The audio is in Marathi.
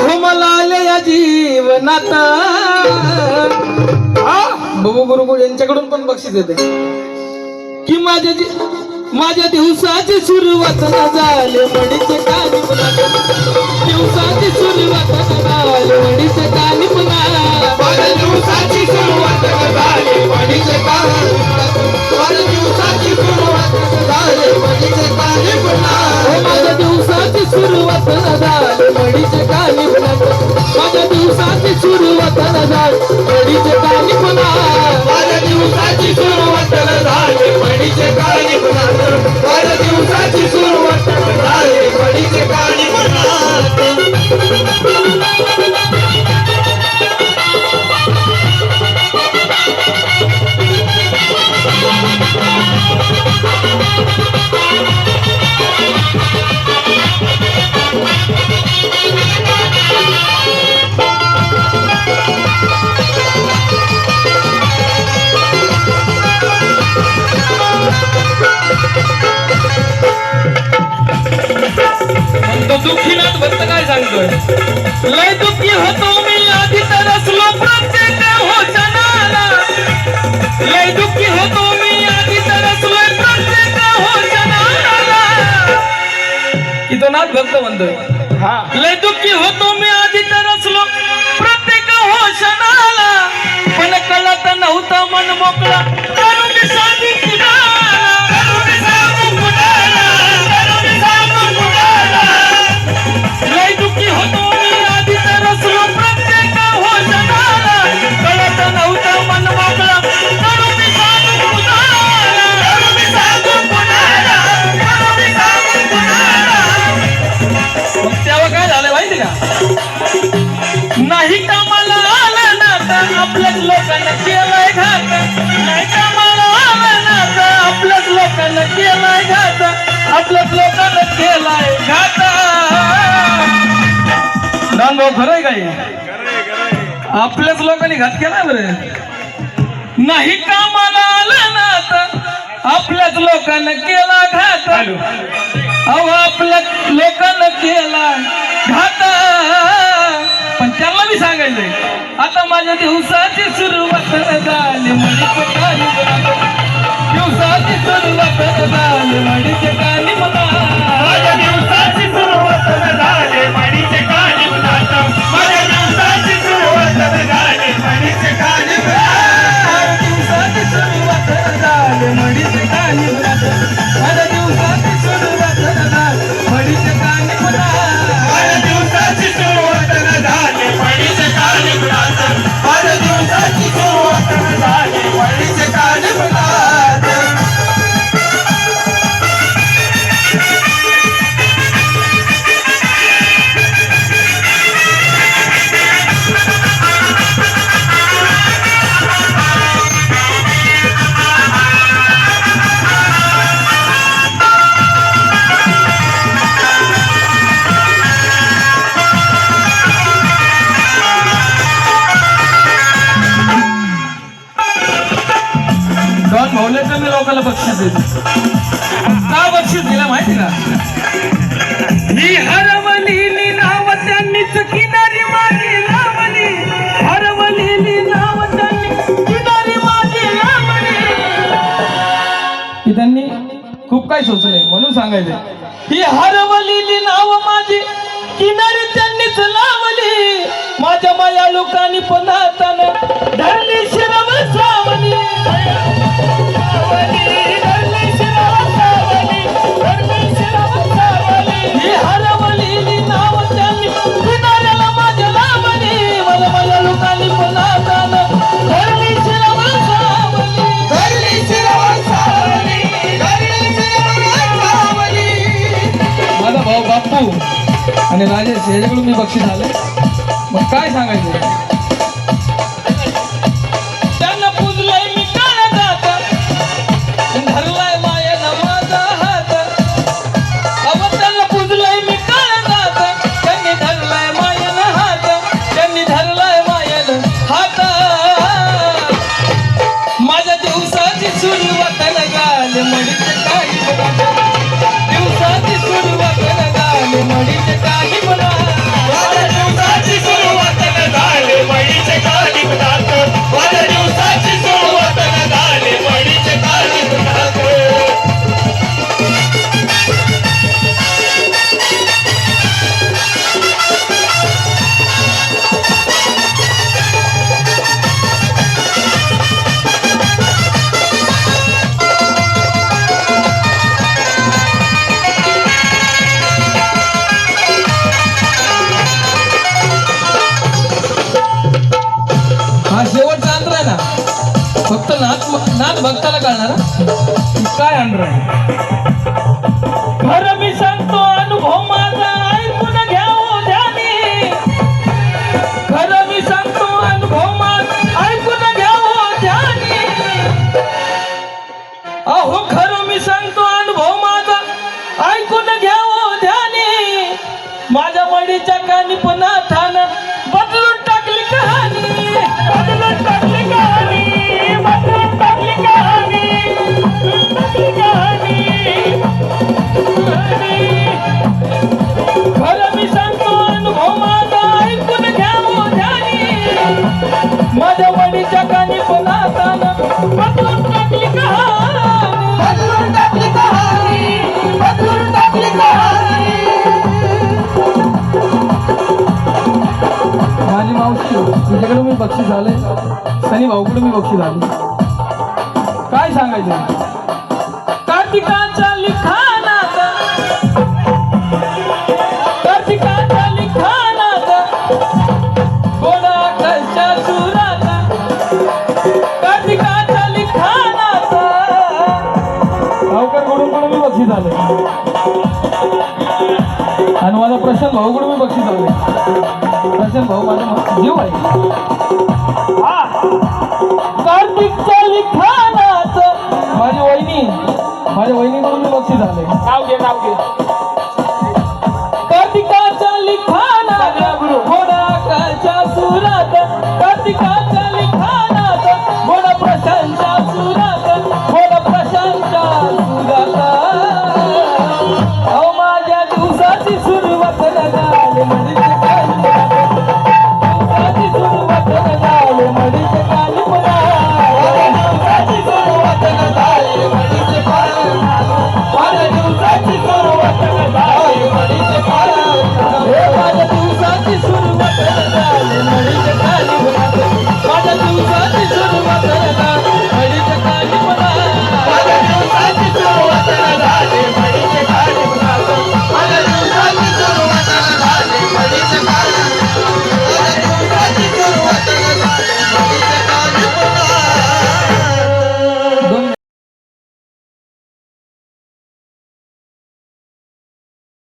अहो मला आले या जीवनात बबू गुरुकुळ यांच्याकडून पण बक्षीस येते की माझ्या जी माझ्या दिवसाची सुरुवात न झाले मडीचे कानी पुन्हा. दिवसाची सुरुवात न झाले मडीचे कानी पुन्हा. माझ्या दिवसाची सुरुवात न झाले मडीचे कानी माझ्या दिवसाची सुरुवात न झाले मडीचे कानी पुन्हा. माझ्या दिवसाची सुरुवात न झाले. सुरुवात न पडीचे मडीचे कानी पुन्हा माझ्या दिवसाची सुरुवात न झाले मडीचे कानी पुन्हा माझ्या दिवसाची सुरुवात न पडीचे मडीचे कानी Thank you. सांगतोय लय दुःखी होतो मी आधी तरसलो प्रत्येक होशनाला लय दुःखी होतो मी आधी तरसलो प्रत्येक होशनाला की तो नाथ भक्त म्हणतोय हा. लय दुःखी होतो मी आपल्याच लोकांना केलाय घात. नाही कामाला आलं ना तर आपल्याच लोकांना केलाय घात. आपल्याच लोकांना केलाय घात. दान भाऊ खरं आहे काय आपल्याच लोकांनी घात केला बरं? नाही कामाला आलं ना तर आपल्याच लोकांना केला घात. अहो आपल्याच लोकांना केला घात. पण त्याला बी सांगायचंय. आता माझ्या दिवसाची सुरुवात झाली? म्हणजे कानी म्हणा दिवसाची सुरुवात झाली? म्हणीचे काय भाऊले कमी लोकांना बक्षीस देते. का बक्षीस दिलं माहिती का? ही हरवलेली नाव त्यांनीच किनारी माझी लावली. हरवलेली नाव त्यांनी किनारी माझी लावली. की त्यांनी खूप काही सोचलंय म्हणून सांगायचंय. ही हरवलेली नाव माझी किनारी त्यांनीच लावली. माझ्या माया लोकांनी पुन्हा हातानं धरली शिरवर सावली आणि राजेश याच्याकडून मी बक्षीस आले. मग काय सांगायचं? त्यांना पूजलंय मी काळ भक्ताला कळणार काय अंतर खरं मी सांगतो अनुभव माझा ऐकून घ्यावं हो ध्यानी. खरं मी सांगतो अनुभव माझा ऐकून घ्यावं हो ध्यानी. अहो खरं मी सांगतो अनुभव माझा ऐकून घ्यावं हो ध्यानी. माझ्या वडीच्या कानी पण बक्षीस आले सनी भाऊकडे मी बक्षीस आले काय सांगायचं? कार्तिकाच्या लिखाणात कार्तिकाच्या लिखाणात गोडा कशा सुरात कार्तिकाच्या लिखाणात गावकरकडून पण मी बक्षीस आले आणि माझा प्रशांत भाऊकडून मी बक्षीस आले प्रशांत भाऊ माझा मा- जीव आहे कार्तिकच्या लिखाणात माझी वहिनी माझ्या वहिनीकडून बक्षीस आले नाव घे नाव घे